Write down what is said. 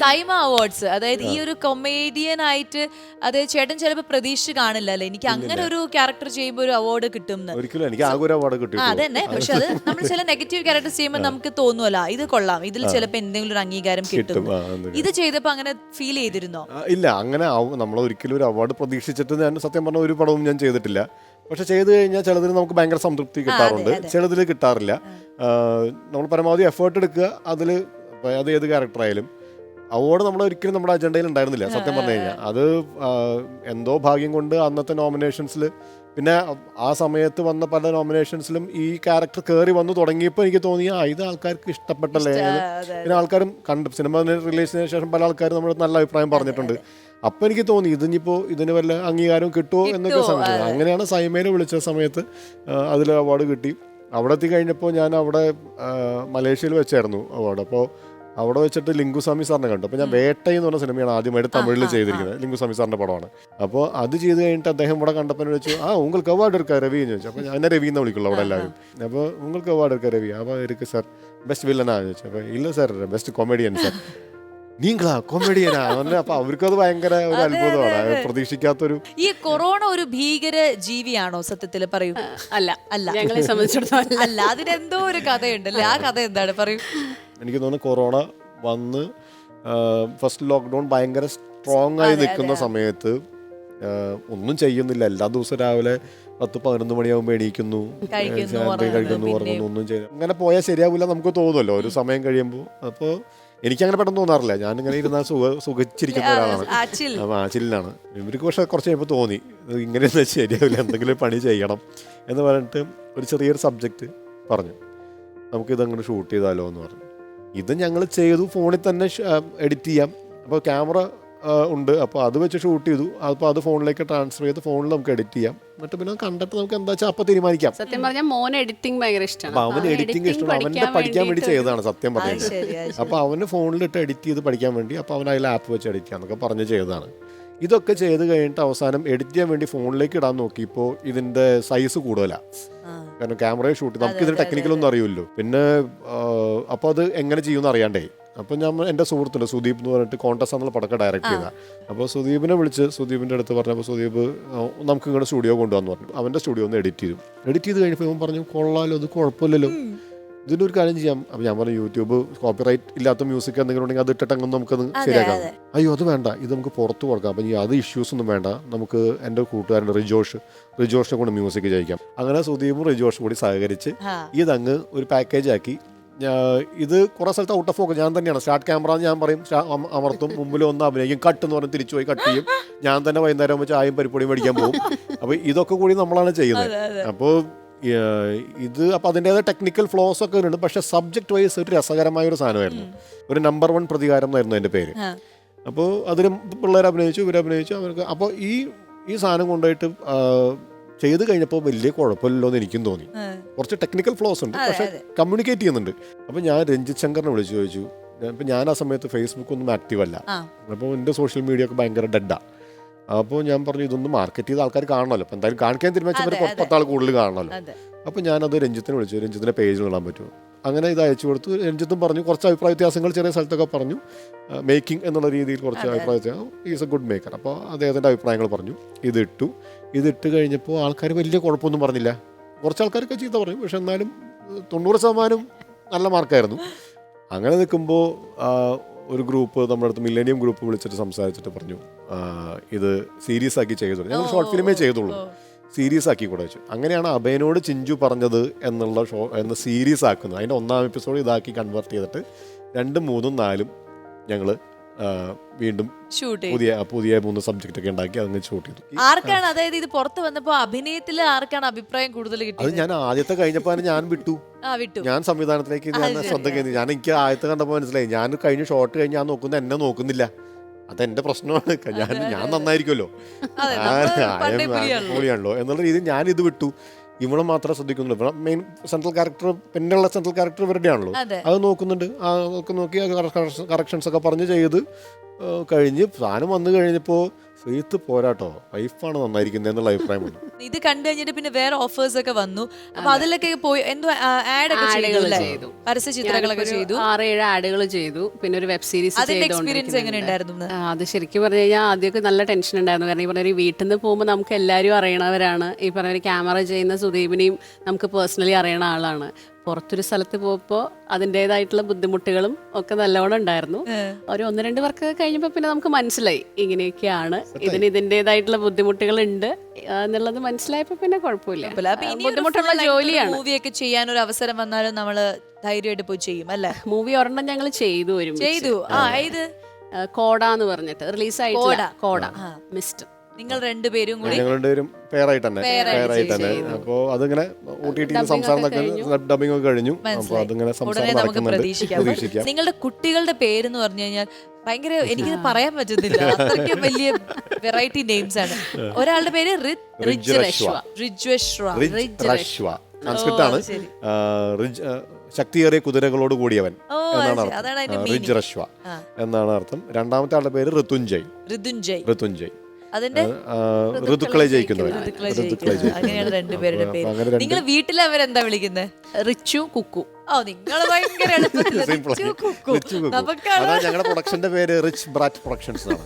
Saima awards. അതായത് ഈ ഒരു കൊമേഡിയൻ ആയിട്ട് അതായത് ചേട്ടൻ ചിലപ്പോൾ പ്രതീക്ഷ കാണില്ല അല്ലേ എനിക്ക് അങ്ങനെ ഒരു ക്യാരക്ടർ ചെയ്യുമ്പോൾ ഒരു അവാർഡ് കിട്ടും ഒരിക്കലും എനിക്ക് ആകെ ഒരു അവാർഡ് കിട്ടും അതന്നെ. പക്ഷെ അത് നമ്മൾ ചില നെഗറ്റീവ് ക്യാരക്ടർ ചെയ്യുമ്പോൾ നമുക്ക് തോന്നുമല്ല ഇത് കൊള്ളാം. ഇതിൽ ചിലപ്പോൾ എന്തെങ്കിലും ഒരു അംഗീകാരം കിട്ടും. ഇത് ചെയ്തപ്പോ അങ്ങനെ ഫീൽ ചെയ്തിരുന്നോ? ഇല്ല. അങ്ങനെ നമ്മൾ ഒരിക്കലും ഒരു അവാർഡ് പ്രതീക്ഷിച്ചിട്ട് ഞാൻ സത്യം പറഞ്ഞ ഒരു പടവും ഞാൻ ചെയ്തിട്ടില്ല. പക്ഷെ ചെയ്തു കഴിഞ്ഞാൽ ചിലതിന് നമുക്ക് ഭയങ്കര സംതൃപ്തി കിട്ടാറുണ്ട്. ചിലതിൽ കിട്ടാറില്ല. നമ്മൾ പരമാവധി എഫേർട്ട് എടുക്കുക. അതിൽ അത് ഏത് ക്യാരക്ടർ ആയാലും. അവാർഡ് നമ്മൾ ഒരിക്കലും നമ്മുടെ അജണ്ടയിൽ ഉണ്ടായിരുന്നില്ല സത്യം പറഞ്ഞു കഴിഞ്ഞാൽ. അത് എന്തോ ഭാഗ്യം കൊണ്ട് അന്നത്തെ നോമിനേഷൻസിൽ പിന്നെ ആ സമയത്ത് വന്ന പല നോമിനേഷൻസിലും ഈ ക്യാരക്ടർ കയറി വന്നു തുടങ്ങിയപ്പോൾ എനിക്ക് തോന്നി ആ ഇത് ആൾക്കാർക്ക് ഇഷ്ടപ്പെട്ടല്ലേ പിന്നെ ആൾക്കാരും കണ്ട് സിനിമ റിലീസിന് ശേഷം പല ആൾക്കാരും നമ്മൾ നല്ല അഭിപ്രായം പറഞ്ഞിട്ടുണ്ട്. അപ്പൊ എനിക്ക് തോന്നി ഇതിനിപ്പോ ഇതിന് വല്ല അംഗീകാരം കിട്ടുമോ എന്നൊക്കെ സംശയം. അങ്ങനെയാണ് സൈമേനെ വിളിച്ച സമയത്ത് അതിൽ അവാർഡ് കിട്ടി. അവിടെ എത്തി കഴിഞ്ഞപ്പോൾ ഞാൻ അവിടെ മലേഷ്യയിൽ വെച്ചായിരുന്നു അവാർഡ് അപ്പോൾ അവിടെ വെച്ചിട്ട് ലിംഗുസ്വാമി സാറിനെ കണ്ടു. അപ്പോൾ ഞാൻ വേട്ടയെന്ന് പറഞ്ഞ സിനിമയാണ് ആദ്യമായിട്ട് തമിഴിൽ ചെയ്തിരിക്കുന്നത്. ലിംഗുസ്വാമി സാറിന്റെ പടമാണ്. അപ്പോൾ അത് ചെയ്ത് കഴിഞ്ഞിട്ട് അദ്ദേഹം ഇവിടെ കണ്ടപ്പോൾ വെച്ചു ആ ഉങ്ങൾക്ക് അവാർഡ് എടുക്കാം രവി എന്ന് ചോദിച്ചു. അപ്പോൾ എന്നെ രവി എന്ന് വിളിക്കുള്ളൂ അവിടെ എല്ലാവരും. അപ്പോൾ ഉങ്ങൾക്ക് അവാർഡ് എടുക്കാം രവി. അപ്പോൾ എനിക്ക് സർ ബെസ്റ്റ് വില്ലനാ ചോദിച്ചു. അപ്പോൾ ഇല്ല സർ ബെസ്റ്റ് കൊമേഡിയൻ സർ നീങ്കളാ കോമഡിയനാ അപ്പൊ അവർക്ക് അത് ഭയങ്കര ഒരു അത്ഭുതമാണ്. പ്രതീക്ഷിക്കാത്തൊരു ഈ കൊറോണ ഒരു ഭീകര ജീവിയാണോ സത്യത്തിൽ പറയൂ? അല്ല അല്ല. ഞങ്ങളെ സംബന്ധിച്ചിടത്തോളം അല്ല അതിനെന്തോ ഒരു കഥയുണ്ടല്ലേ? ആ കഥ എന്താണ്? പറയൂ. എനിക്ക് തോന്നുന്നു കൊറോണ വന്ന് ഫസ്റ്റ് ലോക്ക്ഡൗൺ ഭയങ്കര സ്ട്രോങ് ആയി നിൽക്കുന്ന സമയത്ത് ഒന്നും ചെയ്യുന്നില്ല. എല്ലാ ദിവസവും രാവിലെ പത്ത് പതിനൊന്ന് മണിയാകുമ്പോൾ എണീക്കുന്നു. കഴിക്കുന്നു, ഉറങ്ങുന്നു, ഒന്നും ചെയ്യുന്നു അങ്ങനെ പോയാൽ ശരിയാവില്ല നമുക്ക് തോന്നുമല്ലോ. ഒരു സമയം കഴിയുമ്പോൾ അപ്പോൾ എനിക്ക് അങ്ങനെ പെട്ടെന്ന് തോന്നാറില്ല. ഞാൻ ഇങ്ങനെ ഇരുന്നാൽ സുഖ സുഖിച്ചിരിക്കുന്ന ഒരാളാണ്. ആ, ചില്ലാണ്. ഇവർക്ക് പക്ഷേ കുറച്ച് കഴിയുമ്പോൾ തോന്നി. ഇങ്ങനെ ശരിയാവില്ല എന്തെങ്കിലും പണി ചെയ്യണം എന്ന് പറഞ്ഞിട്ട് ഒരു ചെറിയൊരു സബ്ജക്റ്റ് പറഞ്ഞു. നമുക്കിതങ്ങനെ ഷൂട്ട് ചെയ്താലോ എന്ന് പറഞ്ഞു. ഇത് ഞങ്ങൾ ചെയ്തു ഫോണിൽ തന്നെ എഡിറ്റ് ചെയ്യാം. അപ്പോൾ ക്യാമറ ഉണ്ട്. അപ്പോൾ അത് വെച്ച് ഷൂട്ട് ചെയ്തു. അപ്പോൾ അത് ഫോണിലേക്ക് ട്രാൻസ്ഫർ ചെയ്ത് ഫോണിൽ നമുക്ക് എഡിറ്റ് ചെയ്യാം. എന്നിട്ട് പിന്നെ കണ്ടിട്ട് നമുക്ക് എന്താ വെച്ചാൽ അപ്പോൾ തീരുമാനിക്കാം. സത്യം പറഞ്ഞാൽ മോൻ എഡിറ്റിംഗ് ഭയങ്കര ഇഷ്ടമാണ്. അപ്പോൾ അവന് എഡിറ്റിംഗ് ഇഷ്ടമാണ്. അവന്റെ പഠിക്കാൻ വേണ്ടി ചെയ്തതാണ് സത്യം പറഞ്ഞത് അപ്പോൾ അവന് ഫോണിലിട്ട് എഡിറ്റ് ചെയ്ത് പഠിക്കാൻ വേണ്ടി അപ്പോൾ അവൻ അതിൽ ആപ്പ് വെച്ച് എഡിറ്റ് ചെയ്യാന്നൊക്കെ പറഞ്ഞ് ചെയ്തതാണ്. ഇതൊക്കെ ചെയ്ത് കഴിഞ്ഞിട്ട് അവസാനം എഡിറ്റ് ചെയ്യാൻ വേണ്ടി ഫോണിലേക്ക് ഇടാൻ നോക്കിയപ്പോൾ ഇതിന്റെ സൈസ് കൂടുതലാണ് കാരണം ക്യാമറയെ ഷൂട്ട് നമുക്ക് ഇതിന് ടെക്നിക്കലൊന്നും അറിയില്ലോ പിന്നെ അപ്പോൾ അത് എങ്ങനെ ചെയ്യുമെന്ന് അറിയാണ്ടേ. അപ്പോൾ ഞാൻ എന്റെ സുഹൃത്തുണ്ട് സുദീപ് എന്ന് പറഞ്ഞിട്ട് കോൺടാസ് എന്നുള്ള പടക്കം ഡയറക്റ്റ് ചെയ്ത. അപ്പോൾ സുദീപിനെ വിളിച്ച് സുദീപിന്റെ അടുത്ത് പറഞ്ഞപ്പോൾ സുദീപ് നമുക്ക് ഇങ്ങനെ സ്റ്റുഡിയോ കൊണ്ടുവന്ന് പറഞ്ഞു. അവന്റെ സ്റ്റുഡിയോ ഒന്ന് എഡിറ്റ് ചെയ്തു. എഡിറ്റ് ചെയ്ത് കഴിഞ്ഞപ്പോൾ ഇവൻ പറഞ്ഞു കൊള്ളാലോ അത് കുഴപ്പമില്ലല്ലോ. ഇതിന്റെ ഒരു കാര്യം ചെയ്യാം. അപ്പം ഞാൻ പറഞ്ഞു യൂട്യൂബ് കോപ്പിറൈറ്റ് ഇല്ലാത്ത മ്യൂസിക് എന്തെങ്കിലും ഉണ്ടെങ്കിൽ അത് ഇട്ടിട്ട് അങ്ങ് നമുക്കത് ശരിയാക്കാം. അയ്യോ അത് വേണ്ട. ഇത് നമുക്ക് പുറത്ത് കൊടുക്കാം. അപ്പം അത് ഇഷ്യൂസ് ഒന്നും വേണ്ട. നമുക്ക് എന്റെ കൂട്ടുകാരന്റെ റിജോഷ് റിജോഷിനെ കൊണ്ട് മ്യൂസിക് ചെയ്യിക്കാം. അങ്ങനെ സുദീപും റിജോഷും കൂടി സഹകരിച്ച്. ഇതങ്ങ് ഒരു പാക്കേജ് ആക്കി. ഇത് കുറേ സ്ഥലത്ത് ഔട്ട് ഓഫ് ഫോക്കസ് ഞാൻ തന്നെയാണ്. സ്റ്റാർട്ട് ക്യാമറ ഞാൻ പറയും. അമർത്തും. മുമ്പിൽ ഒന്ന് അഭിനയിക്കും. കട്ട് എന്ന് പറഞ്ഞ് തിരിച്ചു പോയി കട്ട് ചെയ്യും. ഞാൻ തന്നെ വൈകുന്നേരം ആകുമ്പോൾ ചായയും പരിപ്പൊടിയും മേടിക്കാൻ പോകും അപ്പോൾ ഇതൊക്കെ കൂടി നമ്മളാണ് ചെയ്യുന്നത്. അപ്പോൾ ഇത് അപ്പോൾ അതിന്റെതായ ടെക്നിക്കൽ ഫ്ലോസ് ഒക്കെ ഉണ്ട് പക്ഷേ സബ്ജക്ട് വൈസ് ഒരു രസകരമായ ഒരു സാധനമായിരുന്നു ഒരു നമ്പർ വൺ പ്രതികാരം എന്നായിരുന്നു എന്റെ പേര്. അപ്പോൾ അതിന് പിള്ളേർ അഭിനയിച്ചു ഇവർ അഭിനയിച്ചു അവർക്ക് അപ്പോൾ ഈ ഈ സാധനം കൊണ്ടുപോയിട്ട് ചെയ്തു കഴിഞ്ഞപ്പോൾ വലിയ കുഴപ്പമില്ലല്ലോ എന്ന് എനിക്കും തോന്നി. കുറച്ച് ടെക്നിക്കൽ ഫ്ലോസ് ഉണ്ട്. പക്ഷെ കമ്മ്യൂണിക്കേറ്റ് ചെയ്യുന്നുണ്ട്. അപ്പോൾ ഞാൻ രഞ്ജിത് ശങ്കറിനെ വിളിച്ചു ചോദിച്ചു. ഇപ്പം ഞാൻ ആ സമയത്ത് ഫേസ്ബുക്ക് ഒന്നും ആക്റ്റീവ് അല്ല. അപ്പോൾ എന്റെ സോഷ്യൽ മീഡിയ ഒക്കെ ഭയങ്കര ഡെഡാ അപ്പോൾ ഞാൻ പറഞ്ഞു ഇതൊന്ന് മാർക്കറ്റ് ചെയ്ത ആൾക്കാർ കാണണമല്ലോ. അപ്പം എന്തായാലും കാണിക്കാൻ തീരുമാനിച്ചവർ പത്താൾ കൂടുതൽ കാണണമല്ലോ. അപ്പോൾ ഞാനത് രഞ്ജിത്തിനെ വിളിച്ചു. രഞ്ജിത്തിന്റെ പേജിൽ ഇടാൻ പറ്റുമോ? അങ്ങനെ ഇത് അയച്ചു കൊടുത്തു. രഞ്ജിത്തും പറഞ്ഞു കുറച്ച് അഭിപ്രായ വ്യത്യാസങ്ങൾ ചെറിയ സ്ഥലത്തൊക്കെ പറഞ്ഞു. മേക്കിംഗ് എന്നുള്ള രീതിയിൽ കുറച്ച് അഭിപ്രായ വ്യത്യാസം. ഈസ് എ ഗുഡ് മേക്കർ അപ്പോൾ അദ്ദേഹത്തിന്റെ അഭിപ്രായങ്ങൾ പറഞ്ഞു. ഇതിട്ടു. ഇതിട്ട് കഴിഞ്ഞപ്പോൾ ആൾക്കാർ വലിയ കുഴപ്പമൊന്നും പറഞ്ഞില്ല. കുറച്ച് ആൾക്കാരൊക്കെ ചീത്ത പറഞ്ഞു. പക്ഷെ എന്നാലും തൊണ്ണൂറ് ശതമാനം നല്ല മാർക്കായിരുന്നു. അങ്ങനെ നിൽക്കുമ്പോൾ ഒരു ഗ്രൂപ്പ് നമ്മുടെ അടുത്ത് മില്ലേനിയം ഗ്രൂപ്പ് വിളിച്ചിട്ട് സംസാരിച്ചിട്ട് പറഞ്ഞു. ഇത് സീരീസ് ആക്കി ചെയ്തോളൂ ഞങ്ങൾ ഷോർട്ട് ഫിലിമേ ചെയ്തുള്ളൂ. സീരീസ് ആക്കി കൂടെ വെച്ചു. അങ്ങനെയാണ് അഭയനോട് ചിഞ്ചു പറഞ്ഞത് എന്നുള്ള ഷോ എന്ന സീരീസ് ആക്കുന്നത്. അതിന്റെ ഒന്നാം എപ്പിസോഡ് ഇതാക്കി കൺവേർട്ട് ചെയ്തിട്ട് രണ്ടും മൂന്നും നാലും ഞങ്ങൾ വീണ്ടും പുതിയ പുതിയ മൂന്ന് സബ്ജക്റ്റ് ഒക്കെ ഉണ്ടാക്കി അതങ്ങ് ഷൂട്ട് ചെയ്തു. ആർക്കാണ് അതായത് ഇത് പുറത്ത് വന്നപ്പോൾ അഭിനയത്തിൽ ആർക്കാണ് അഭിപ്രായം കൂടുതൽ അത് ഞാൻ ആദ്യത്തെ കഴിഞ്ഞപ്പോൾ ഞാൻ വിട്ടു. ഞാൻ സംവിധാനത്തിലേക്ക് ഞാൻ ശ്രദ്ധ കേന്ദ്രീ. ഞാൻ എനിക്ക് ആദ്യത്തെ കണ്ടപ്പോൾ മനസ്സിലായി. ഞാൻ കഴിഞ്ഞ ഷോർട്ട് കഴിഞ്ഞ് ഞാൻ നോക്കുന്ന എന്നെ നോക്കുന്നില്ല. അതെന്റെ പ്രശ്നമാണ്. ഞാൻ ഞാൻ നന്നായിരിക്കുമല്ലോ. പുലിയാണല്ലോ. എന്നുള്ള രീതിയിൽ ഞാൻ ഇത് വിട്ടു. ഇവളെ മാത്രമേ ശ്രദ്ധിക്കുന്നുള്ളൂ. മെയിൻ സെൻട്രൽ ക്യാരക്ടർ പിന്നെയുള്ള സെൻട്രൽ ക്യാരക്ടർ ഇവരുടെ ആണല്ലോ. അത്. നോക്കുന്നുണ്ട്. ആ ഒക്കെ നോക്കി കറക്ഷൻസ് ഒക്കെ പറഞ്ഞ് ചെയ്ത് കഴിഞ്ഞ് സാധനം വന്നു കഴിഞ്ഞപ്പോൾ ഫെയ്ത്ത് പോരാട്ടോ. വൈഫാണ് നന്നായിരിക്കുന്നത് എന്നുള്ള അഭിപ്രായമാണ് ഇത് കണ്ടു കഴിഞ്ഞിട്ട് പിന്നെ വേറെ ഓഫേഴ്സ് ഒക്കെ വന്നു. അപ്പൊ അതിലൊക്കെ പോയി എന്തോ ആഡ് ഒക്കെ ചെയ്തു അല്ലേ? പരസ്യ ചിത്രങ്ങളൊക്കെ ചെയ്തു. ആറ് ഏഴ് ആഡുകൾ ചെയ്തു. പിന്നെ ഒരു വെബ് സീരീസ് അതിന്റെ എക്സ്പീരിയൻസ് എങ്ങനെ ഉണ്ടായിരുന്നു? അത് ശരിക്കും പറഞ്ഞു കഴിഞ്ഞാൽ ആദ്യമൊക്കെ നല്ല ടെൻഷൻ ഉണ്ടായിരുന്നു. കാരണം ഈ പറഞ്ഞ ഒരു വീട്ടിൽ നിന്ന് പോകുമ്പോൾ നമുക്ക് എല്ലാവരും അറിയണവരാണ്. ഈ പറഞ്ഞ ഒരു ക്യാമറ ചെയ്യുന്ന സുദീപിനെയും നമുക്ക് പേഴ്സണലി അറിയണ ആളാണ്. പുറത്തൊരു സ്ഥലത്ത് പോകുമ്പോൾ അതിന്റെതായിട്ടുള്ള ബുദ്ധിമുട്ടുകളും ഒക്കെ നല്ലോണം ഉണ്ടായിരുന്നു. ഒരു ഒന്ന് രണ്ട് വർക്ക് കഴിഞ്ഞപ്പോൾ പിന്നെ നമുക്ക് മനസ്സിലായി ഇങ്ങനെയൊക്കെയാണ് ഇതിന് ഇതിന്റെതായിട്ടുള്ള ബുദ്ധിമുട്ടുകളുണ്ട് ഉണ്ട് എന്നുള്ളത് മനസ്സിലായപ്പോൾ പിന്നെ കുഴപ്പമില്ല. ബുദ്ധിമുട്ടുള്ള ജോലിയാണ്. മൂവിയൊക്കെ ചെയ്യാൻ ഒരു അവസരം വന്നാലും നമ്മൾ ധൈര്യമായിട്ട് പോയി ചെയ്യും അല്ലേ? മൂവി ഒരെണ്ണം ഞങ്ങൾ ചെയ്തു വരും ചെയ്തു. ആ ഇത് കോട എന്ന് പറഞ്ഞിട്ട്. റിലീസ് ആയിട്ട് കോട. മിസ്റ്റർ. നിങ്ങൾ രണ്ടുപേരും കൂടി ഞങ്ങൾ രണ്ടുപേരും പെയറായിട്ട് തന്നെ. പെയറായിട്ട് തന്നെ. അപ്പോൾ അതിങ്ങനെ ഊട്ടിയിട്ട് സംസാരം ഡബിങ് ഒക്കെ കഴിഞ്ഞു. അപ്പോൾ അതിങ്ങനെ സംസാരം നമുക്ക് നടക്കുന്നുണ്ട്. പ്രതീക്ഷിക്കാം. പ്രതീക്ഷിക്കാം. നിങ്ങളുടെ കുട്ടികളുടെ പേര് എന്ന് പറഞ്ഞു കഴിഞ്ഞാൽ ഭയങ്കര എനിക്ക് പറയാൻ പറ്റുന്നില്ല അത്രയ്ക്കും വലിയ വെറൈറ്റി നെയിംസ് ആണ്. ഒരാളുടെ പേര്. റിജ്വശ്വ സംസ്കൃതാണ് ശക്തിയേറിയ കുതിരകളോട് കൂടിയവൻ എന്നാണ് റിജ് എന്നാണ് അർത്ഥം. രണ്ടാമത്തെ ആളുടെ പേര് ഋതുഞ്ജയ്. ഋതുഞ്ജയ്. ഋതുഞ്ജയ്. അതിന്റെ ഋതുക്കളെ ജയിക്കുന്നവർ ഋതുക്കളെ രണ്ടുപേരുടെ പേര്. അങ്ങനെ വീട്ടിൽ അവരെന്താ വിളിക്കുന്നത് റിച്ചു കുക്കു. ഓ നിങ്ങൾ ഭയങ്കര എളുപ്പത്തിൽ കുക്കു. നമുക്കാണ് ഞങ്ങളുടെ പ്രൊഡക്ഷന്റെ പേര് റിച്ച് ബ്രാറ്റ് പ്രൊഡക്ഷൻസ് ആണ്.